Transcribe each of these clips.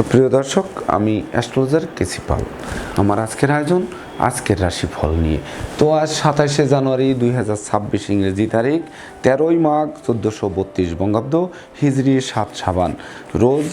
সুপ্রিয় দর্শক, আমি অ্যাস্ট্রোলজার কেসি পাল। আমার আজকের আয়োজন, আজকের রাশিফল নিয়ে। তো আজ সাতাশে জানুয়ারি দুই হাজার ছাব্বিশ ইংরেজি তারিখ, তেরোই মাঘ চোদ্দোশো বত্রিশ বঙ্গাব্দ হিজড়ি সাত সাবান। রোজ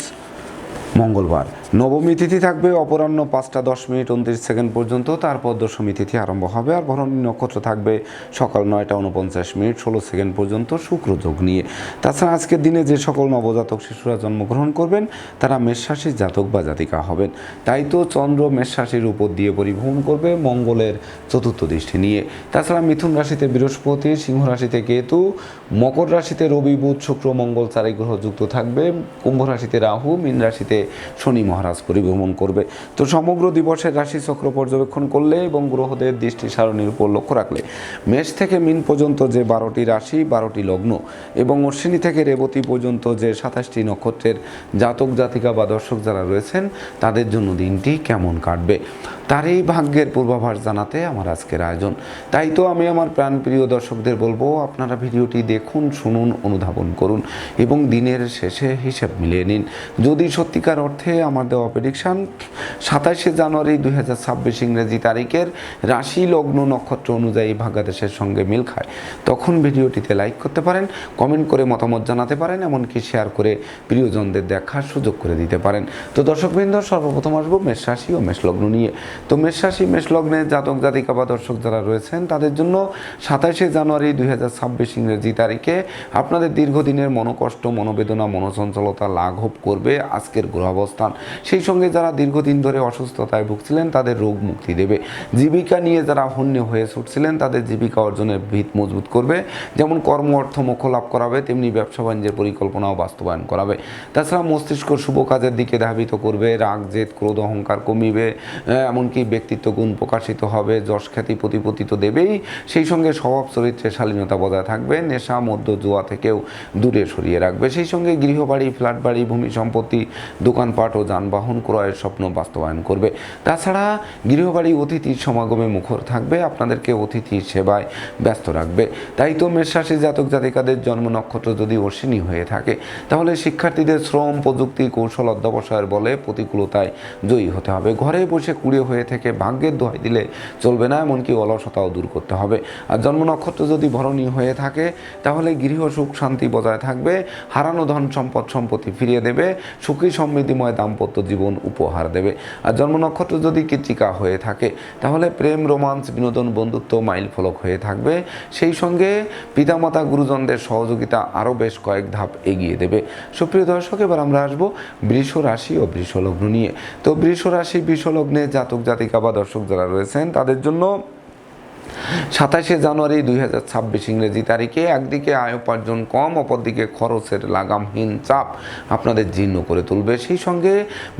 মঙ্গলবার। নবমী তিথি থাকবে, অপরাহ্ন পাঁচটা দশ মিনিট উনত্রিশ সেকেন্ড পর্যন্ত, তারপর দশমী তিথি আরম্ভ হবে। আর ভরণী নক্ষত্র থাকবে সকাল নয়টা উনপঞ্চাশ মিনিট, ষোলো সেকেন্ড পর্যন্ত শুক্র যোগ নিয়ে। তাছাড়া আজকের দিনে যে সকল নবজাতক শিশুরা জন্মগ্রহণ করবেন, তারা মেষরাশির জাতক বা জাতিকা হবেন। তাই তো চন্দ্র মেষরাশির উপর দিয়ে পরিভ্রমণ করবে মঙ্গলের চতুর্থ দৃষ্টি নিয়ে। তাছাড়া মিথুন রাশিতে বৃহস্পতি, সিংহ রাশিতে কেতু, মকর রাশিতে রবি, বুধ, শুক্র, মঙ্গল, চারি গ্রহ যুক্ত থাকবে। কুম্ভ রাশিতে রাহু, মীন রাশিতে শনি মহারাজ পরিভ্রমণ করবে। তো সমগ্র দিবসের রাশি চক্র পর্যবেক্ষণ করলে এবং গ্রহদের দৃষ্টি সারণীর উপর লক্ষ্য রাখলে, মেষ থেকে মিন পর্যন্ত যে বারোটি রাশি, বারোটি লগ্ন এবং অশ্বিনী থেকে রেবতী পর্যন্ত যে সাতাশটি নক্ষত্রের জাতক জাতিকা বা দর্শক যারা রয়েছেন, তাদের জন্য দিনটি কেমন কাটবে? তার এই ভাগ্যের পূর্বাভাস জানাতে আমার আজকের আয়োজন। তাই তো আমি আমার প্রাণপ্রিয় দর্শকদের বলব, আপনারা ভিডিওটি দেখুন, শুনুন, অনুধাবন করুন এবং দিনের শেষে হিসাব মিলিয়ে নিন। যদি সত্যিকার অর্থে আমার দেওয়া প্রেডিকশান সাতাশে জানুয়ারি দুই হাজার ছাব্বিশ ইংরেজি তারিখের রাশি লগ্ন নক্ষত্র অনুযায়ী ভাগ্যাদেশের সঙ্গে মিল খায়, তখন ভিডিওটিতে লাইক করতে পারেন কমেন্ট করে মতামত জানাতে পারেন, এমনকি শেয়ার করে প্রিয়জনদের দেখার সুযোগ করে দিতে পারেন। তো দর্শকবৃন্দ, সর্বপ্রথম আসব মেষ রাশি ও মেষ লগ্ন নিয়ে। তো মেষ রাশি মেষ লগ্নে জাতক জাতিকা বা দর্শক যারা রয়েছেন তাদের জন্য সাতাশে জানুয়ারি দুই হাজার ছাব্বিশ ইংরেজি তারিখে আপনাদের দীর্ঘদিনের মনোকষ্ট মনোবেদনা মনোচঞ্চলতা লাঘব করবে আজকের গ্রহাবস্থান। সেই সঙ্গে যারা দীর্ঘদিন ধরে অসুস্থতায় ভুগছিলেন তাদের রোগ মুক্তি দেবে। জীবিকা নিয়ে যারা হন্য হয়ে ছুটছিলেন তাদের জীবিকা অর্জনের ভিত মজবুত করবে। যেমন কর্ম অর্থ মোক্ষ লাভ করাবে তেমনি ব্যবসা বাণিজ্যের পরিকল্পনাও বাস্তবায়ন করাবে। তাছাড়া মস্তিষ্ক শুভ কাজের দিকে ধাবিত করবে রাগ জেদ ক্রোধ অহংকার কমিবে। আহ, এমনকি ব্যক্তিত্ব গুণ প্রকাশিত হবে, যশ খ্যাতি প্রতিপত্তি দেবেই। সেই সঙ্গে স্বভাব চরিত্রের শালীনতা বজায় থাকবে, নেশা মধ্য জুয়া থেকেও দূরে সরিয়ে রাখবে। সেই সঙ্গে গৃহবাড়ি ফ্ল্যাট বাড়ি ভূমি সম্পত্তি, দোকানপাট ও যানবাহন ক্রয়ের স্বপ্ন বাস্তবায়ন করবে। তাছাড়া গৃহবাড়ি অতিথির সমাগমে মুখর থাকবে, আপনাদেরকে অতিথির সেবায় ব্যস্ত রাখবে। তাই তো মেষরাশি জাতক জাতিকাদের জন্ম নক্ষত্র যদি অশ্বিনী হয়ে থাকে, তাহলে শিক্ষার্থীদের শ্রম, প্রযুক্তি, কৌশল অধ্যবসায়ের বলে প্রতিকূলতায় জয়ী হতে হবে। ঘরে বসে কুড়ে হয়ে থেকে ভাগ্যের দোহাই দিলে চলবে না, এমনকি অলসতাও দূর করতে হবে। আর জন্ম নক্ষত্র যদি ভরণী হয়ে থাকে, তাহলে গৃহ সুখ শান্তি বজায় থাকবে, হারানো ধন সম্পদ সম্পত্তি ফিরিয়ে দেবে, সুখী সমৃদ্ধিময় দাম্পত্য জীবন উপহার দেবে। আর জন্ম নক্ষত্র যদি কৃতিকা হয়ে থাকে, তাহলে প্রেম, রোমান্স, বিনোদন, বন্ধুত্ব মাইল ফলক হয়ে থাকবে। সেই সঙ্গে পিতামাতা, গুরুজনদের সহযোগিতা আরও বেশ কয়েক ধাপ এগিয়ে দেবে। সুপ্রিয় দর্শক, এবার আমরা আসব বৃষ রাশি ও বৃষ লগ্ন নিয়ে। তো বৃষ রাশি বৃষ লগ্নে জাতক জাতিকা বা দর্শক যারা রয়েছেন তাদের জন্য সাতাশে জানুয়ারি দুই হাজার ছাব্বিশ ইংরেজি তারিখে একদিকে আয় উপার্জন কম, অপরদিকে খরচের লাগামহীন চাপ আপনাদের জীর্ণ করে তুলবে। সেই সঙ্গে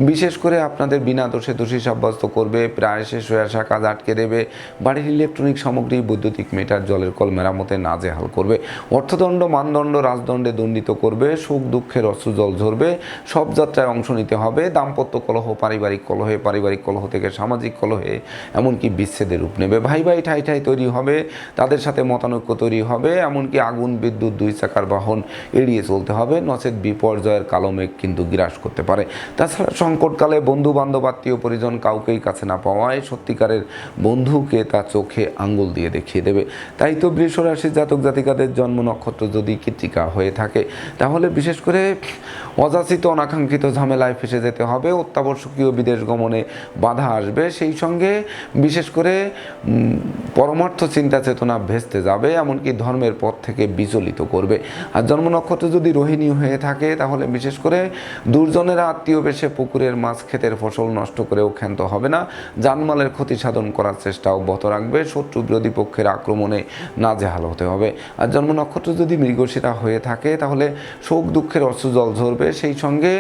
বিশেষ করে আপনাদের বিনা দোষে দোষী সাব্যস্ত করবে, প্রায় শেষ হয়ে আসা কাজ আটকে দেবে, বাড়ির ইলেকট্রনিক সামগ্রী, বৈদ্যুতিক মিটার, জলের কল মেরামতে নাজেহাল করবে, অর্থদণ্ড, মানদণ্ড, রাজদণ্ডে দণ্ডিত করবে, সুখ দুঃখের অশ্রু জল ঝরবে, সব যাত্রায় অংশ নিতে হবে, দাম্পত্য কলহ, পারিবারিক কলহে, পারিবারিক কলহ থেকে সামাজিক কলহে, এমনকি বিচ্ছেদের রূপ নেবে। ভাই ভাই, ঠাই ঠাই তৈরি হবে, তাদের সাথে মতানৈক্য তৈরি হবে, এমনকি আগুন, বিদ্যুৎ, দুই চাকার বাহন এড়িয়ে চলতে হবে। নচেত বিপর্যয়ের কালো মেঘ কিন্তু গ্রাস করতে পারে। তাছাড়া সংকটকালে বন্ধু বান্ধব আত্মীয় পরিজন কাউকেই কাছে না পাওয়ায় সত্যিকারের বন্ধুকে তা চোখে আঙ্গুল দিয়ে দেখিয়ে দেবে। তাই তো বৃষরাশি জাতক জাতিকাদের জন্ম নক্ষত্র যদি কৃতিকা হয়ে থাকে, তাহলে বিশেষ করে অযাচিত, অনাকাঙ্ক্ষিত ঝামেলায় ফেসে যেতে হবে। অত্যাবশ্যকীয় বিদেশ গমনে বাধা আসবে। সেই সঙ্গে বিশেষ করে পরমার্থ চিন্তা চেতনা ভেস্তে যাবে, এমনকি ধর্মের পথ থেকে বিচলিত করবে। আর জন্ম নক্ষত্র যদি রোহিণী হয়ে থাকে, তাহলে বিশেষ করে দুর্জনেরা আত্মীয় বেশে পুকুরের মাছ ক্ষেতের ফসল নষ্ট করেও ক্ষান্ত হবে না। জানমালের ক্ষতি সাধন করার চেষ্টা অব্যাহত রাখবে, শত্রু বিরোধী পক্ষের আক্রমণে না নাজেহাল হতে হবে। আর জন্ম নক্ষত্র যদি মৃগশিরা হয়ে থাকে, তাহলে শোক দুঃখের অশ্রু জল ঝরবে। সেই সঙ্গে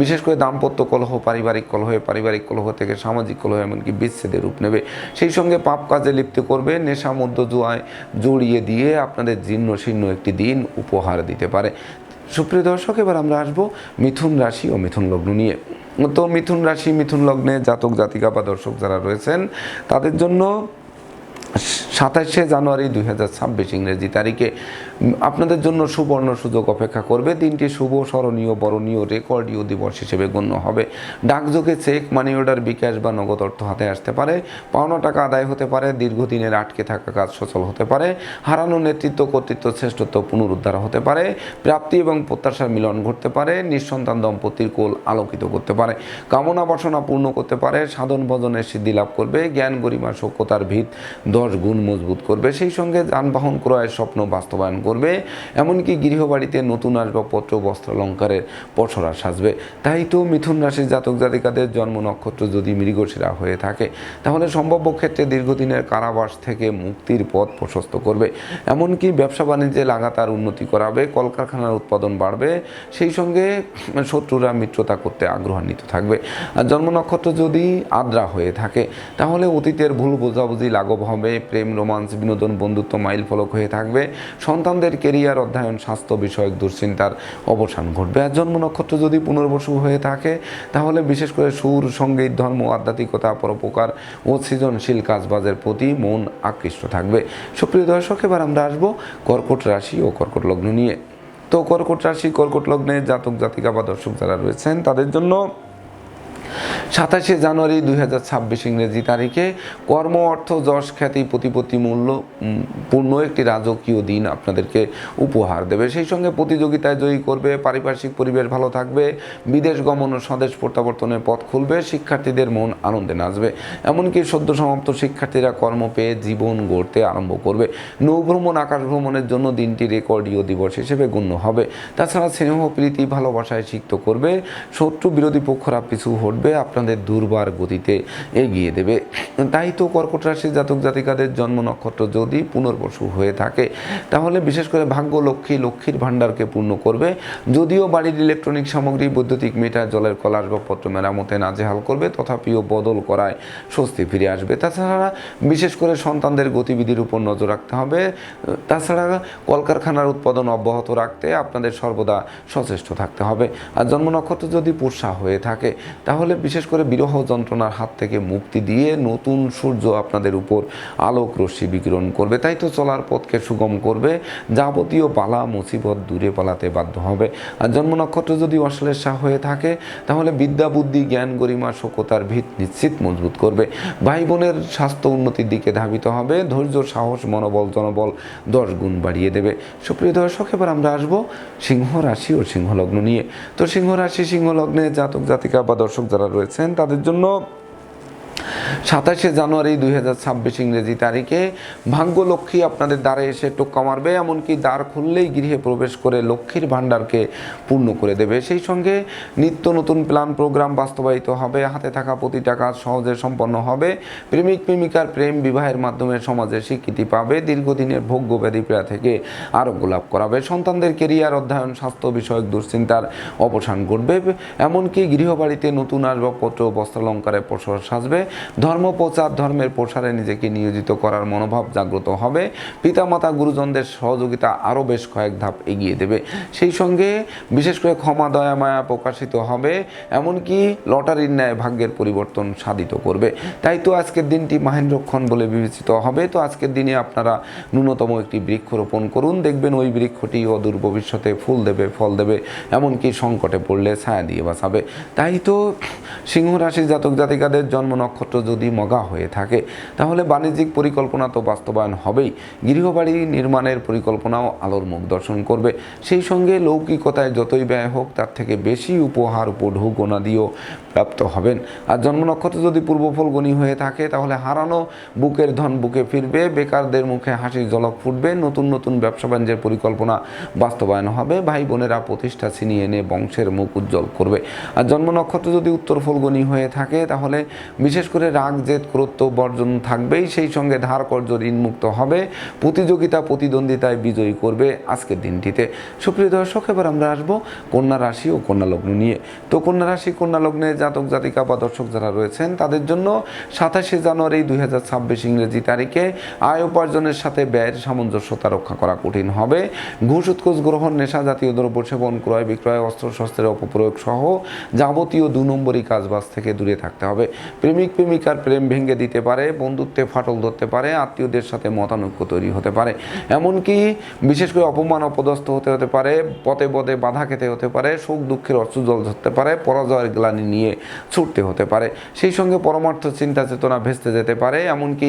বিশেষ করে দাম্পত্য কলহ, পারিবারিক কলহে পারিবারিক কলহ থেকে সামাজিক কলহ, এমনকি বিচ্ছেদের রূপ নেবে। সেই সঙ্গে পাপ কাজে লিপ্ত করবে নেশা মধ্য জুয়ায় জড়িয়ে দিয়ে আপনাদের জীর্ণ শীর্ণ একটি দিন উপহার দিতে পারে। সুপ্রিয় দর্শক, এবার আমরা আসব মিথুন রাশি ও মিথুন লগ্ন নিয়ে। তো মিথুন রাশি, মিথুন লগ্নে জাতক জাতিকা বা দর্শক যারা রয়েছেন, তাদের জন্য সাতাশে জানুয়ারি দুই হাজার ছাব্বিশ ইংরেজি তারিখে আপনাদের জন্য সুবর্ণ সুযোগ অপেক্ষা করবে। দিনটি শুভ, স্মরণীয়, বরণীয় রেকর্ডীয় দিবস হিসেবে গণ্য হবে। ডাকযোগে চেক মানি অর্ডার বিকাশ বা নগদ অর্থ হাতে আসতে পারে। পাওনা টাকা আদায় হতে পারে। দীর্ঘদিনের আটকে থাকা কাজ সচল হতে পারে। হারানো নেতৃত্ব, কর্তৃত্ব, শ্রেষ্ঠত্ব পুনরুদ্ধার হতে পারে। প্রাপ্তি এবং প্রত্যাশার মিলন ঘটতে পারে। নিঃসন্তান দম্পতির কোল আলোকিত করতে পারে। কামনা বাসনা পূর্ণ করতে পারে। সাধন ভজনের সিদ্ধি লাভ করবে। জ্ঞান গরিমা সভ্যতার ভিত দশ গুণ মজবুত করবে। সেই সঙ্গে যানবাহন ক্রয়ের স্বপ্ন বাস্তবায়ন করবে। এমনকি গৃহবাড়িতে নতুন আসবাবপত্র বস্ত্র অলঙ্কারের পসরা সাজবে। তাই তো মিথুন রাশির জাতক জাতিকাদের জন্ম নক্ষত্র যদি মৃগশিরা হয়ে থাকে, তাহলে সম্ভাব্য ক্ষেত্রে দীর্ঘদিনের কারাবাস থেকে মুক্তির পথ প্রশস্ত করবে। এমনকি ব্যবসা বাণিজ্যে লাগাতার উন্নতি করাবে, কলকারখানার উৎপাদন বাড়বে। সেই সঙ্গে শত্রুরা মিত্রতা করতে আগ্রহান্বিত থাকবে। আর জন্ম নক্ষত্র যদি আদ্রা হয়ে থাকে, তাহলে অতীতের ভুল বোঝাবুঝি লাঘব হবে। প্রেম, রোমান্স, বিনোদন, বন্ধুত্ব মাইল ফলক হয়ে থাকবে। সন্তানদের কেরিয়ার, অধ্যয়ন, স্বাস্থ্য বিষয়ক দুশ্চিন্তার অবসান ঘটবে। আর জন্ম নক্ষত্র যদি পুনর্বসু হয়ে থাকে, তাহলে বিশেষ করে সুর, সংগীত, ধর্ম, আধ্যাত্মিকতা, পরোপকার ও সৃজনশীল কাজবাজের প্রতি মন আকৃষ্ট থাকবে। সুপ্রিয় দর্শক, এবার আমরা আসব কর্কট রাশি ও কর্কট লগ্ন নিয়ে। তো কর্কট রাশি, কর্কট লগ্নে জাতক, জাতিকা বা দর্শক যারা রয়েছেন, তাদের জন্য সাতাশে জানুয়ারি দুই হাজার ছাব্বিশ ইংরেজি তারিখে কর্ম, অর্থ, যশ, খ্যাতি, প্রতিপত্তি, মূল্য পূর্ণ একটি রাজকীয় দিন আপনাদেরকে উপহার দেবে। সেই সঙ্গে প্রতিযোগিতায় জয়ী করবে, পারিপার্শ্বিক পরিবেশ ভালো থাকবে, বিদেশ গমন ও স্বদেশ প্রত্যাবর্তনের পথ খুলবে, শিক্ষার্থীদের মন আনন্দে নাচবে। এমনকি সদ্য সমাপ্ত শিক্ষার্থীরা কর্ম পেয়ে জীবন গড়তে আরম্ভ করবে। নৌভ্রমণ আকাশ ভ্রমণের জন্য দিনটি রেকর্ডীয় দিবস হিসেবে গণ্য হবে। তাছাড়া স্নেহ, প্রীতি, ভালোবাসায় সিক্ত করবে। শত্রু বিরোধী পক্ষরা পিছু হটবে। আপনাদের দুর্বার গতিতে এগিয়ে দেবে। তাই তো কর্কট রাশির জাতক জাতিকাদের জন্ম নক্ষত্র যদি পুনর্বসু হয়ে থাকে, তাহলে বিশেষ করে ভাগ্য লক্ষ্মী, লক্ষ্মীর ভাণ্ডারকে পূর্ণ করবে। যদিও বাড়ির ইলেকট্রনিক সামগ্রী, বৈদ্যুতিক মিটার জলের কল আসবাবপত্র মেরামতে নাজেহাল করবে, তথাপিও বদল করায় স্বস্তি ফিরে আসবে। তাছাড়া বিশেষ করে সন্তানদের গতিবিধির উপর নজর রাখতে হবে। তাছাড়া কলকারখানার উৎপাদন অব্যাহত রাখতে আপনাদের সর্বদা সচেষ্ট থাকতে হবে। আর জন্ম নক্ষত্র যদি পুষা হয়ে থাকে, তাহলে বিশেষ করে বিরহ যন্ত্রণার হাত থেকে মুক্তি দিয়ে নতুন সূর্য আপনাদের উপর আলোক রশ্মি বিকিরণ করবে। তাই তো চলার পথকে সুগম করবে। যাবতীয় পালা মুসিবত দূরে পালাতে বাধ্য হবে। আর জন্ম নক্ষত্র যদি অশ্লেষা হয়ে থাকে, তাহলে বিদ্যা, বুদ্ধি, জ্ঞান, গরিমা, শোকতার ভিত নিশ্চিত মজবুত করবে। ভাই বোনের স্বাস্থ্য উন্নতির দিকে ধাবিত হবে। ধৈর্য, সাহস, মনোবল, জনবল দশ গুণ বাড়িয়ে দেবে। সুপ্রিয় দর্শক, এবার আমরা আসব সিংহ রাশি ও সিংহলগ্ন নিয়ে। তো সিংহ রাশি, সিংহলগ্নে জাতক জাতিকা বা দর্শক যারা রয়েছেন তাদের জন্য সাতাশে জানুয়ারি দুই হাজার ছাব্বিশ ইংরেজি তারিখে ভাগ্য লক্ষ্মী আপনাদের দ্বারে এসে টোক্কা মারবে, এমনকি দ্বার খুললেই গৃহে প্রবেশ করে লক্ষ্মীর ভাণ্ডারকে পূর্ণ করে দেবে। সেই সঙ্গে নিত্য নতুন প্ল্যান প্রোগ্রাম বাস্তবায়িত হবে, হাতে থাকা প্রতিটা কাজ সহজে সম্পন্ন হবে। প্রেমিক প্রেমিকার প্রেম বিবাহের মাধ্যমে সমাজে স্বীকৃতি পাবে, দীর্ঘদিনের ভোগ্য ব্যাধি পীড়া থেকে আরোগ্য লাভ করাবে। সন্তানদের কেরিয়ার, অধ্যয়ন, স্বাস্থ্য বিষয়ক দুশ্চিন্তার অবসান ঘটবে, এমনকি গৃহবাড়িতে নতুন আসবাবপত্র বস্ত্রালঙ্কারে প্রসার সাজবে। ধর্ম প্রচার ধর্মের প্রসারে নিজেকে নিয়োজিত করার মনোভাব জাগ্রত হবে। পিতামাতা, গুরুজনদের সহযোগিতা আরও বেশ কয়েক ধাপ এগিয়ে দেবে। সেই সঙ্গে বিশেষ করে ক্ষমা, দয়া, মায়া প্রকাশিত হবে, এমনকি লটারির ন্যায় ভাগ্যের পরিবর্তন সাধিত করবে। তাই তো আজকের দিনটি মাহেন্দ্রক্ষণ বলে বিবেচিত হবে। তো আজকের দিনে আপনারা ন্যূনতম একটি বৃক্ষ রোপণ করুন। দেখবেন ওই বৃক্ষটি অদূর ভবিষ্যতে ফুল দেবে, ফল দেবে, এমনকি সংকটে পড়লে ছায়া দিয়ে বাঁচাবে। তাই তো সিংহ রাশির জাতক জাতিকাদের জন্ম নক্ষত্র যদি মগা হয়ে থাকে, তাহলে বাণিজ্যিক পরিকল্পনা তো বাস্তবায়ন হবেই। গৃহবাড়ি নির্মাণের পরিকল্পনাও আলোর মুখ দর্শন করবে। সেই সঙ্গে লৌকিকতায় যতই ব্যয় হোক, তার থেকে বেশি উপহার উপঢৌ দিয়েও প্রাপ্ত হবেন। আর জন্ম নক্ষত্র যদি পূর্ব ফলগণী হয়ে থাকে, তাহলে হারানো বুকের ধন বুকে ফিরবে, বেকারদের মুখে হাসির ঝলক ফুটবে, নতুন নতুন ব্যবসা বাণিজ্যের পরিকল্পনা বাস্তবায়ন হবে, ভাই বোনেরা প্রতিষ্ঠা ছিনিয়ে এনে বংশের মুখ উজ্জ্বল করবে। আর জন্ম নক্ষত্র যদি উত্তর ফলগণী হয়ে থাকে, তাহলে বিশেষ করে রাগ, জেদ ক্রোত্ব বর্জন থাকবেই, সেই সঙ্গে ধার কর্য ঋণমুক্ত হবে। প্রতিযোগিতা, প্রতিদ্বন্দ্বিতায় বিজয়ী করবে আজকের দিনটিতে। সুপ্রিয় দর্শক, এবার আমরা আসব কন্যা রাশি ও কন্যা লগ্ন নিয়ে। তো কন্যা রাশি, কন্যা লগ্নে জাতক, জাতিকা বা দর্শক যারা রয়েছেন, তাদের জন্য সাতাশে জানুয়ারি দুই হাজার ছাব্বিশ ইংরেজি তারিখে আয় উপার্জনের সাথে ব্যয়ের সামঞ্জস্যতা রক্ষা করা কঠিন হবে। ঘুষ, উৎকোচ, গ্রহণ, নেশা জাতীয় দ্রব্য সেবন, ক্রয় বিক্রয়, অস্ত্র, শস্ত্রের অপপ্রয়োগ সহ যাবতীয় দু নম্বরই কাজবাজ থেকে দূরে থাকতে হবে। প্রেমিক প্রেমিক প্রেমিকার প্রেম ভেঙে দিতে পারে, বন্ধুত্বে ফাটল ধরতে পারে, আত্মীয়দের সাথে মতানৈক্য তৈরি হতে পারে। এমনকি বিশেষ করে অপমান, অপদস্থ হতে হতে পারে, পথে পদে বাধা খেতে হতে পারে, সুখ দুঃখের অশ্রুজল ধরতে পারে, পরাজয়ের গ্লানি নিয়ে ছুটতে হতে পারে। সেই সঙ্গে পরমার্থ চিন্তা চেতনা ভেস্তে যেতে পারে, এমনকি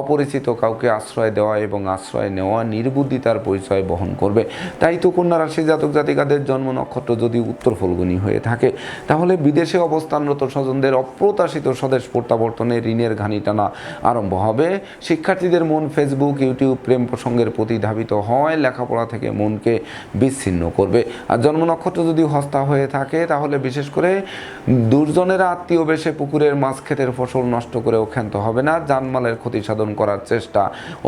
অপরিচিত কাউকে আশ্রয় দেওয়া এবং আশ্রয় নেওয়া নির্বুদ্ধিতার পরিচয় বহন করবে। তাই তো কন্যা রাশি জাতক জাতিকাদের জন্ম নক্ষত্র যদি উত্তর ফলগুনি হয়ে থাকে, তাহলে বিদেশে অবস্থানরত স্বজনদের অপ্রত্যাশিত স্বদেশ প্রত্যাবর্তনে ঋণের ঘানি টানা আরম্ভ হবে। শিক্ষার্থীদের মন ফেসবুক ইউটিউব প্রেম প্রসঙ্গের প্রতি ধাবিত হয় লেখাপড়া থেকে মনকে বিচ্ছিন্ন করবে। আর জন্ম নক্ষত্র যদি হস্তা হয়ে থাকে, তাহলে বিশেষ করে দুর্জনেরা আত্মীয় বেশে পুকুরের মাছ ক্ষেতের ফসল নষ্ট করেও ক্ষান্ত হবে না, জানমালের ক্ষতি সাধন করার চেষ্টা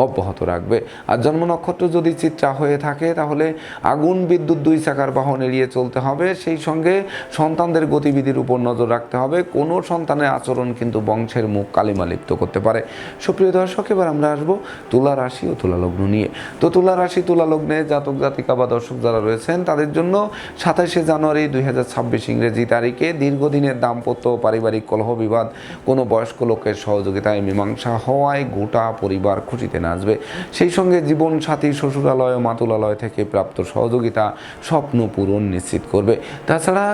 অব্যাহত রাখবে। আর জন্ম নক্ষত্র যদি চিত্রা হয়ে থাকে, তাহলে আগুন, বিদ্যুৎ, দুই চাকার বাহন এড়িয়ে চলতে হবে। সেই সঙ্গে সন্তানদের গতিবিধির উপর নজর রাখতে হবে। কোনো সন্তানের আচরণ কিন্তু বংশের মুখ কালিমা লিপ্ত করতে পারে। সুপ্রিয় দর্শক, এবার আমরা আসব তুলা রাশি ও তুলা লগ্ন নিয়ে। তো তুলা রাশি, তুলা লগ্নে জাতক, জাতিকা বা দর্শক যারা রয়েছেন, তাদের জন্য সাতাশে জানুয়ারি দুই হাজার ছাব্বিশ ইংরেজি তারিখে দীর্ঘদিনের দাম্পত্য পারিবারিক কলহ বিবাদ, কোনো বয়স্ক লোকের সহযোগিতায় মীমাংসা হওয়ায় গোটা পরিবার খুশিতে নাচবে। সেই সঙ্গে জীবন সাথী শ্বশুরালয় ও মাতুলালয় থেকে প্রাপ্ত সহযোগিতা স্বপ্ন পূরণ নিশ্চিত করবে। তাছাড়া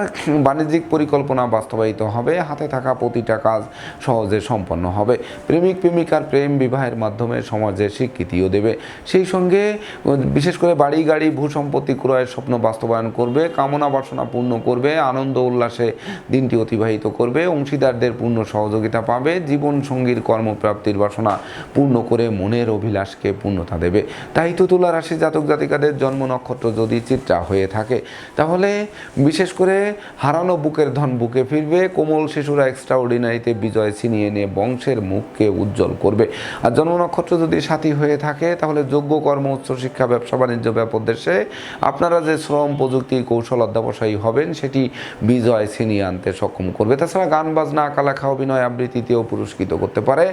বাণিজ্যিক পরিকল্পনা বাস্তবায়িত হবে। হাতে থাকা প্রতিটা কাজ সহজে সম্পন্ন হবে। প্রেমিক, প্রেমিকার প্রেম বিবাহের মাধ্যমে সমাজে স্বীকৃতিও দেবে। সেই সঙ্গে বিশেষ করে বাড়ি, গাড়ি, ভূ সম্পত্তি ক্রয়ের স্বপ্ন বাস্তবায়ন করবে, কামনা বাসনা পূর্ণ করবে, আনন্দ উল্লাসে দিনটি অতিবাহিত করবে, অংশীদারদের পূর্ণ সহযোগিতা পাবে, জীবন সঙ্গীর কর্মপ্রাপ্তির বাসনা পূর্ণ করে মনের অভিলাষকে পূর্ণতা দেবে। তাই তো তুলা রাশি জাতক জাতিকাদের জন্ম নক্ষত্র যদি চিত্রা হয়ে থাকে, তাহলে বিশেষ করে হারানো বুকের ধন বুকে ফিরবে, কোমল শিশুরা এক্সট্রা অর্ডিনারিতে বিজয় ছিনিয়ে নিয়ে বংশের মুখকে উজ্জ্বল করবে। আর জন্ম নক্ষত্র যদি সাথী হয়ে থাকে, তাহলে যোগ্য কর্ম উচ্চশিক্ষা ব্যবসা, বাণিজ্য ব্যাপদেশে আপনারা যে শ্রম, প্রযুক্তি, কৌশল অধ্যাবসায়ী হবেন, সেটি বিজয় ছিনিয়ে আনতে সক্ষম করবে। তাছাড়া গান, বাজনা আঁকা লেখা অভিনয় আবৃত্তিতেও পুরস্কৃত করতে পারে,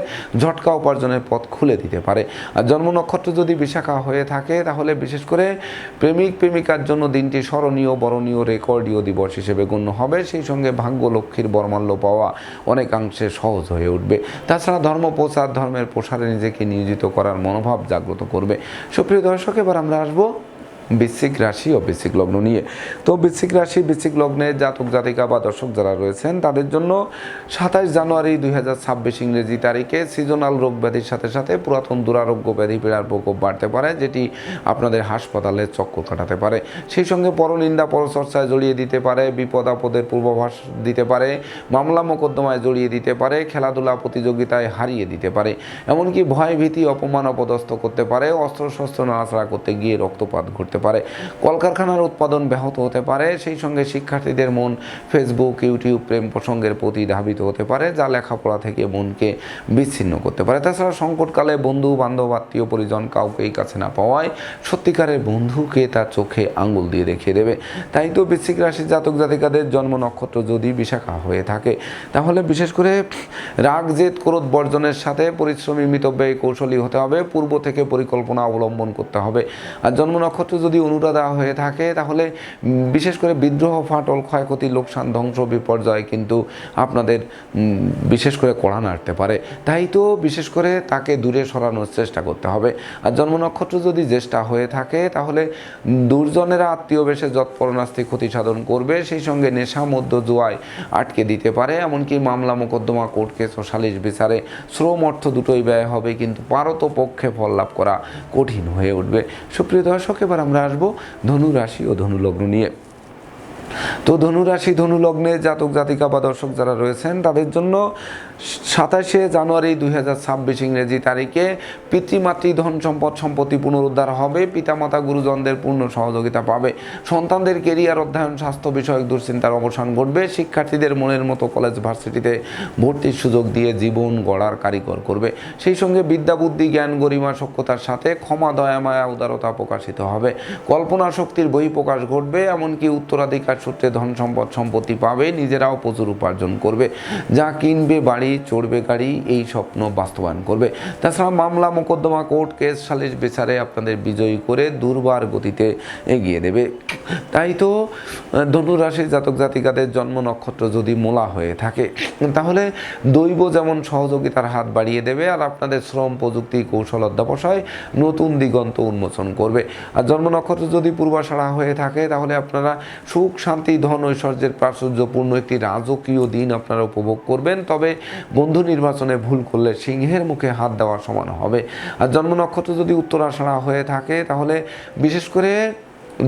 ঝটকা উপার্জনের পথ খুলে দিতে পারে। আর জন্ম নক্ষত্র যদি বিশাখা হয়ে থাকে, তাহলে বিশেষ করে প্রেমিক, প্রেমিকার জন্য দিনটি স্মরণীয়, বরণীয়, রেকর্ডীয় দিবস হিসেবে গণ্য হবে। সেই সঙ্গে ভাগ্য, লক্ষ্মীর বর্মাল্য পাওয়া অনেকাংশে সহজ হয়ে উঠবে। তাছাড়া ধর্ম, প্রচার, ধর্মের প্রসারে নিজেকে নিয়োজিত করার মনোভাব জাগ্রত করবে। সুপ্রিয় দর্শক, এবার আমরা আসব বৃশ্চিক রাশি ও বৃশ্চিক লগ্ন নিয়ে। তো বৃশ্চিক রাশি বৃশ্চিক লগ্নে জাতক, জাতিকা বা দর্শক যারা রয়েছেন, তাদের জন্য সাতাশ জানুয়ারি দুই হাজার ছাব্বিশ ইংরেজি তারিখে সিজনাল রোগ ব্যাধির সাথে সাথে পুরাতন দুরারোগ্য ব্যাধি পীড়ার প্রকোপ বাড়তে পারে, যেটি আপনাদের হাসপাতালে চক্কর কাটাতে পারে। সেই সঙ্গে পরনিন্দা পরচর্চায় জড়িয়ে দিতে পারে, বিপদ আপদের পূর্বাভাস দিতে পারে, মামলা মোকদ্দমায় জড়িয়ে দিতে পারে, খেলাধুলা প্রতিযোগিতায় হারিয়ে দিতে পারে। এমনকি ভয়, ভীতি, অপমান, অপদস্থ করতে পারে অস্ত্র শস্ত্র নাড়াচাড়া করতে গিয়ে রক্তপাত ঘটতে পারে। কলকারখানার উৎপাদন ব্যাহত হতে পারে, সেই সঙ্গে শিক্ষার্থীদের মন ফেসবুক ইউটিউব প্রেম প্রসঙ্গের প্রতি ধাবিত হতে পারে, যা লেখাপড়া থেকে মনকে বিচ্ছিন্ন করতে পারে। তাছাড়া সংকটকালে বন্ধু, বান্ধব, আত্মীয়, পরিজন কাউকেই কাছে না পাওয়ায় সত্যিকারের বন্ধুকে তার চোখে আঙ্গুল দিয়ে দেখিয়ে দেবে। তাই তো বৃশ্চিক রাশির জাতক জাতিকাদের জন্ম নক্ষত্র যদি বিশাখা হয়ে থাকে, তাহলে বিশেষ করে রাগ, জেদ, ক্রোধ বর্জনের সাথে পরিশ্রমী, মিতব্যয়ী, কৌশলী হতে হবে। পূর্ব থেকে পরিকল্পনা অবলম্বন করতে হবে। আর জন্ম নক্ষত্র যদি অনুরাধা হয়ে থাকে, তাহলে বিশেষ করে বিদ্রোহ, ফাটল, ক্ষয়ক্ষতি, লোকসান, ধ্বংস, বিপর্যয় কিন্তু আপনাদের বিশেষ করে কড়া নাড়তে পারে। তাই তো বিশেষ করে তাকে দূরে সরানোর চেষ্টা করতে হবে। আর জন্ম নক্ষত্র যদি জ্যেষ্ঠা হয়ে থাকে, তাহলে দুর্জনেরা আত্মীয় বেশে যৎপরণাস্তি ক্ষতি সাধন করবে, সেই সঙ্গে নেশা মধ্য জুয়ায় আটকে দিতে পারে। এমনকি মামলা, মোকদ্দমা, কোর্ট কেস ও সালিশ বিচারে শ্রম অর্থ দুটোই ব্যয় হবে, কিন্তু পারত পক্ষে ফল লাভ করা কঠিন হয়ে উঠবে। সুপ্রিয় দর্শক, এবার আমরা আসব ধনু রাশি ও ধনুলগ্ন নিয়ে। তো ধনুরাশি, ধনুলগ্নে জাতক জাতিকা বা দর্শক যারা রয়েছেন, তাদের জন্য সাতাশে জানুয়ারি দুই হাজার ছাব্বিশ ইংরেজি তারিখে পিতৃমাতৃ ধন সম্পদ সম্পত্তি পুনরুদ্ধার হবে। পিতামাতা গুরুজনদের পূর্ণ সহযোগিতা পাবে। সন্তানদের কেরিয়ার, অধ্যয়ন, স্বাস্থ্য বিষয়ক দুশ্চিন্তার অবসান ঘটবে। শিক্ষার্থীদের মনের মতো কলেজ ভার্সিটিতে ভর্তির সুযোগ দিয়ে জীবন গড়ার কারিগর করবে। সেই সঙ্গে বিদ্যা, বুদ্ধি, জ্ঞান, গরিমা সক্ষতার সাথে ক্ষমা, দয়া, মায়া, উদারতা প্রকাশিত হবে। কল্পনা শক্তির বহিঃপ্রকাশ ঘটবে, এমনকি উত্তরাধিকার সূত্রে ধন সম্পদ সম্পত্তি পাবে, নিজেরাও প্রচুর উপার্জন করবে। যা কিনবে, বাড়ি চড়বে গাড়ি এই স্বপ্ন বাস্তবায়ন করবে। তাছাড়া মামলা মোকদ্দমা কোর্ট কেস সালিশ বিচারে আপনাদের বিজয়ী করে দুর্বার গতিতে এগিয়ে দেবে। তাই তো আহ, ধনু রাশির জাতক জাতিকাদের জন্ম নক্ষত্র যদি মোলা হয়ে থাকে তাহলে দৈব যেমন সহযোগিতার হাত বাড়িয়ে দেবে আর আপনাদের শ্রম প্রযুক্তি কৌশল অধ্যাবসায় নতুন দিগন্ত উন্মোচন করবে। আর জন্ম নক্ষত্র যদি পূর্বাষাড়া হয়ে থাকে তাহলে আপনারা সুখ শান্তি ধন ঐশ্বর্যের প্রাচুর্যপূর্ণ একটি রাজকীয় দিন আপনারা উপভোগ করবেন। তবে বন্ধু নির্বাচনে ভুল করলে সিংহের মুখে হাত দেওয়ার সমান হবে। আর জন্ম নক্ষত্র যদি উত্তরাষাড়া হয়ে থাকে, তাহলে বিশেষ করে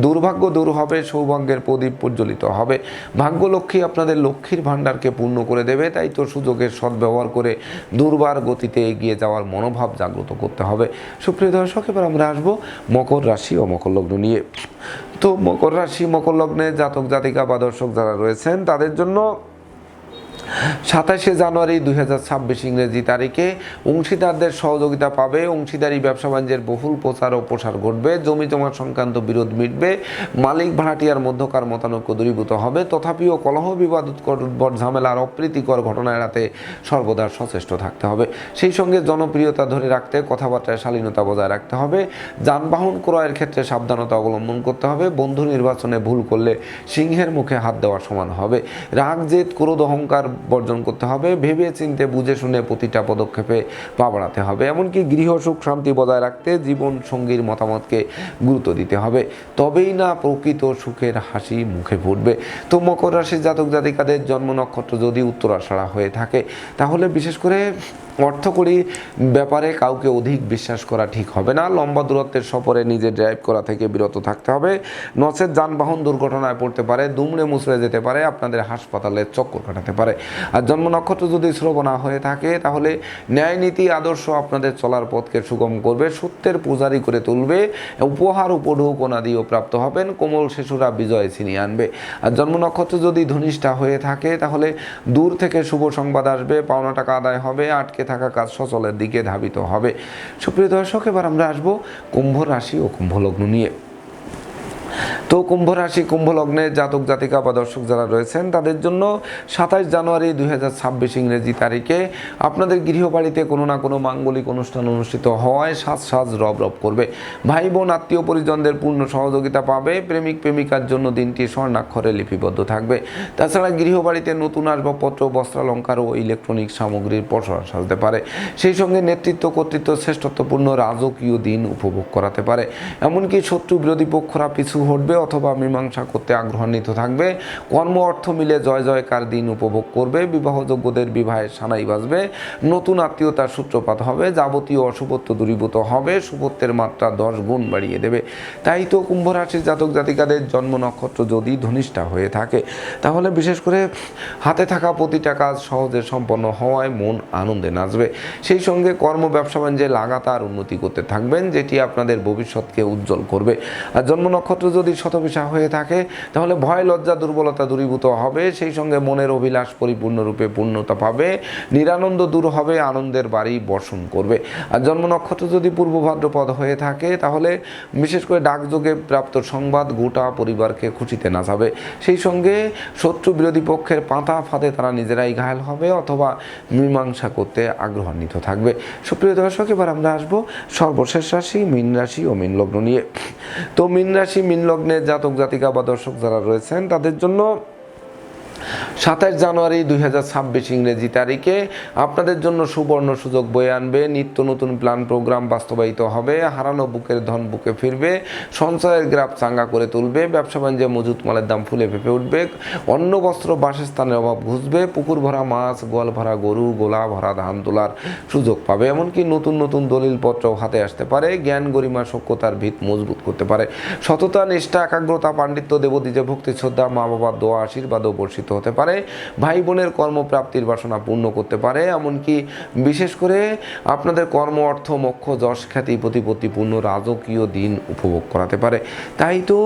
দুর্ভাগ্য দূর হবে, সৌভাগ্যের প্রদীপ প্রজ্বলিত হবে। ভাগ্যলক্ষ্মী আপনাদের লক্ষ্মীর ভাণ্ডারকে পূর্ণ করে দেবে, তাই তো সুযোগের সদ্ব্যবহার করে দুর্বার গতিতে এগিয়ে যাওয়ার মনোভাব জাগ্রত করতে হবে। সুপ্রিয় দর্শক, এবার আমরা আসব মকর রাশি ও মকর লগ্ন নিয়ে। তো মকর রাশি, মকর লগ্নে জাতক জাতিকা বা দর্শক যারা রয়েছেন, তাদের জন্য সাতাশে জানুয়ারি দুই হাজার ছাব্বিশ ইংরেজি তারিখে অংশীদারদের সহযোগিতা পাবে। অংশীদারি, ব্যবসা বাণিজ্যের বহুল প্রচার ও প্রসার ঘটবে। জমি জমা সংক্রান্ত বিরোধ মিটবে। মালিক ভাড়াটিয়ার মধ্যকার মতানৈক্য দূরীভূত হবে। তথাপিও কলহ, বিবাদ, উৎকট ঝামেলার অপ্রীতিকর ঘটনা এড়াতে সর্বদা সচেষ্ট থাকতে হবে। সেই সঙ্গে জনপ্রিয়তা ধরে রাখতে কথাবার্তায় শালীনতা বজায় রাখতে হবে। যানবাহন ক্রয়ের ক্ষেত্রে সাবধানতা অবলম্বন করতে হবে। বন্ধু নির্বাচনে ভুল করলে সিংহের মুখে হাত দেওয়ার সমান হবে। রাগ, জেদ, ক্রোধ, অহংকার বর্জন করতে হবে। ভেবে চিনতে, বুঝে শুনে প্রতিটা পদক্ষেপে পা বাড়াতে হবে। এমনকি গৃহ সুখ শান্তি বজায় রাখতে জীবন সঙ্গীর মতামতকে গুরুত্ব দিতে হবে। তবেই না প্রকৃত সুখের হাসি মুখে ফুটবে। তো মকর রাশির জাতক জাতিকাদের জন্ম নক্ষত্র যদি উত্তরাষাড়া হয়ে থাকে, তাহলে বিশেষ করে অর্থকরী ব্যাপারে কাউকে অধিক বিশ্বাস করা ঠিক হবে না। লম্বা দূরত্বের সফরে নিজে ড্রাইভ করা থেকে বিরত থাকতে হবে। নচেত যানবাহন দুর্ঘটনায় পড়তে পারে, দুমড়ে মুচড়ে যেতে পারে, আপনাদের হাসপাতালে চক্কর কাটাতে পারে। আর জন্ম নক্ষত্র যদি শ্রবণা হয়ে থাকে, তাহলে ন্যায় নীতি, আদর্শ আপনাদের চলার পথকে সুগম করবে, সত্যের পূজারি করে তুলবে, উপহার, উপঢৌক অনাদিও প্রাপ্ত হবেন, কোমল শিশুরা বিজয় ছিনিয়ে আনবে। আর জন্ম নক্ষত্র যদি ধনিষ্ঠা হয়ে থাকে, তাহলে দূর থেকে শুভ সংবাদ আসবে, পাওনা টাকা আদায় হবে, আটকে থাকা কাজ সচলের দিকে ধাবিত হবে। সুপ্রিয় দর্শক, এবার আমরা আসব কুম্ভ রাশি ও কুম্ভ লগ্ন নিয়ে। তো কুম্ভ রাশি, কুম্ভ লগ্নের জাতক, জাতিকা বা দর্শক যারা রয়েছেন, তাদের জন্য সাতাশ জানুয়ারি দুই হাজার ছাব্বিশ ইংরেজি তারিখে আপনাদের গৃহবাড়িতে কোনো না কোনো মাঙ্গলিক অনুষ্ঠান অনুষ্ঠিত হওয়ায় সাজ সাজ রব রব করবে। ভাই বোন, আত্মীয় পরিজনদের পূর্ণ সহযোগিতা পাবে। প্রেমিক, প্রেমিকার জন্য দিনটি স্বর্ণাক্ষরে লিপিবদ্ধ থাকবে। তাছাড়া গৃহবাড়িতে নতুন আসবাবপত্র, বস্ত্রালঙ্কার ও ইলেকট্রনিক সামগ্রীর পসরা সাজতে পারে। সেই সঙ্গে নেতৃত্ব, কর্তৃত্ব, শ্রেষ্ঠত্বপূর্ণ রাজকীয় দিন উপভোগ করাতে পারে। এমনকি শত্রু বিরোধী পক্ষরা পিছু হটবে অথবা মীমাংসা করতে আগ্রহান্বিত থাকবে। কর্ম অর্থ মিলে জয় জয়কার দিন উপভোগ করবে। বিবাহযোগ্যদের বিবাহের সানাই বাজবে। নতুন আত্মীয়তার সূত্রপাত হবে। যাবতীয় অশুভত্ব দূরীভূত হবে। শুভত্বের মাত্রা দশ গুণ বাড়িয়ে দেবে। তাই তো কুম্ভ রাশির জাতক জাতিকাদের জন্ম নক্ষত্র যদি ধনিষ্ঠা হয়ে থাকে, তাহলে বিশেষ করে হাতে থাকা প্রতিটা কাজ সহজে সম্পন্ন হওয়ায় মন আনন্দে নাচবে। সেই সঙ্গে কর্ম ব্যবসা বাণিজ্যে লাগাতার উন্নতি করতে থাকবেন, যেটি আপনাদের ভবিষ্যৎকে উজ্জ্বল করবে। আর জন্ম নক্ষত্র যদি শতবিশা হয়ে থাকে, তাহলে ভয়, লজ্জা, দুর্বলতা দূরীভূত হবে, সেই সঙ্গে মনের অভিলাষ পরিপূর্ণরূপে পূর্ণতা পাবে, নিরানন্দ দূর হবে, আনন্দের বাড়ি বর্ষণ করবে। আর জন্ম নক্ষত্র যদি পূর্ব ভাদ্রপদ হয়ে থাকে, তাহলে বিশেষ করে ডাকযোগে প্রাপ্ত সংবাদ গোটা পরিবারকে খুশিতে নাচাবে। সেই সঙ্গে শত্রু বিরোধী পক্ষের পাতা ফাঁদে তারা নিজেরাই ঘায়ল হবে, অথবা মীমাংসা করতে আগ্রহান্বিত থাকবে। সুপ্রিয় দর্শক, এবার আমরা আসব সর্বশেষ রাশি, মীন রাশি ও মীন লগ্ন নিয়ে। তো মীন রাশি, মীন জাতক জাতিকা বা দর্শক যারা রয়েছেন তাদের জন্য সাতাশ জানুয়ারি দুই হাজার ছাব্বিশ ইংরেজি তারিখে আপনাদের জন্য সুবর্ণ সুযোগ বয়ে আনবে, নিত্য নতুন প্ল্যান প্রোগ্রাম বাস্তবায়িত হবে, হারানো বুকের ধন বুকে ফিরবে, সঞ্চয়ের গ্রাফ চাঙ্গা করে তুলবে, ব্যবসা বাণিজ্যে মজুত মালের দাম ফুলে ফেপে উঠবে, অন্ন, বস্ত্র, বাসস্থানের অভাব ঘুষবে, পুকুর ভরা মাছ, গোয়াল ভরা গরু, গোলা ভরা ধান তোলার সুযোগ পাবে, এমনকি নতুন নতুন দলিলপত্র হাতে আসতে পারে, জ্ঞান, গরিমা সক্ষতার ভিত মজবুত করতে পারে। সততা, নিষ্ঠা, একাগ্রতা, পাণ্ডিত্য, দেবদীজে, ভক্তি, শ্রদ্ধা মা বাবার দোয়া আশীর্বাদও বর্ষিত হতে পারে ভাই বোনের কর্মপ্রাপ্তির বাসনা পূর্ণ করতে পারে, এমনকি বিশেষ করে আপনাদের কর্ম, অর্থ, মোক্ষ, যশ, খ্যাতি, প্রতিপত্তিপূর্ণ রাজকীয় দিন উপভোগ করাতে পারে। তাই তো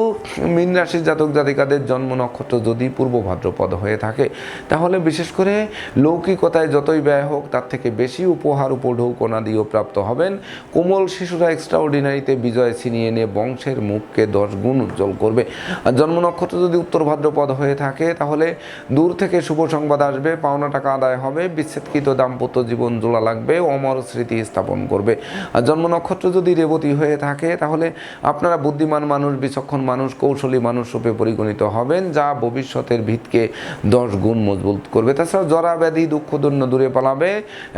মীন রাশির জাতক জাতিকাদের জন্ম নক্ষত্র যদি পূর্ব ভাদ্রপদ হয়ে থাকে, তাহলে বিশেষ করে লৌকিকতায় যতই ব্যয় হোক, তার থেকে বেশি উপহার উপঢৌকনা দিয়েও প্রাপ্ত হবেন। কোমল শিশুরা এক্সট্রা অর্ডিনারিতে বিজয় ছিনিয়ে এনে বংশের মুখকে দশ গুণ উজ্জ্বল করবে। আর জন্ম নক্ষত্র যদি উত্তর ভাদ্রপদ হয়ে থাকে, তাহলে দূর থেকে শুভ সংবাদ আসবে, পাওনা টাকা আদায় হবে, বিচ্ছেদকৃত দাম্পত্য জীবন জোড়া লাগবে, অমর স্মৃতি স্থাপন করবে। আর জন্ম নক্ষত্র যদি রেবতী হয়ে থাকে, তাহলে আপনারা বুদ্ধিমান মানুষ, বিচক্ষণ মানুষ, কৌশলী মানুষ রূপে পরিগণিত হবেন, যা ভবিষ্যতের ভিতকে দশ গুণ মজবুত করবে। তাছাড়া জরা, ব্যাধি, দুঃখ, দৈন্য দূরে পালাবে,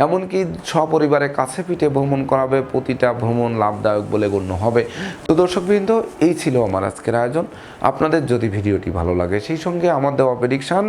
এমনকি সপরিবারে কাছে পিঠে ভ্রমণ করাবে, প্রতিটা ভ্রমণ লাভদায়ক বলে গণ্য হবে। তো দর্শকবৃন্দ, এই ছিল আমার আজকের আয়োজন। আপনাদের যদি ভিডিওটি ভালো লাগে, সেই সঙ্গে আমার দেওয়া প্রেডিকশান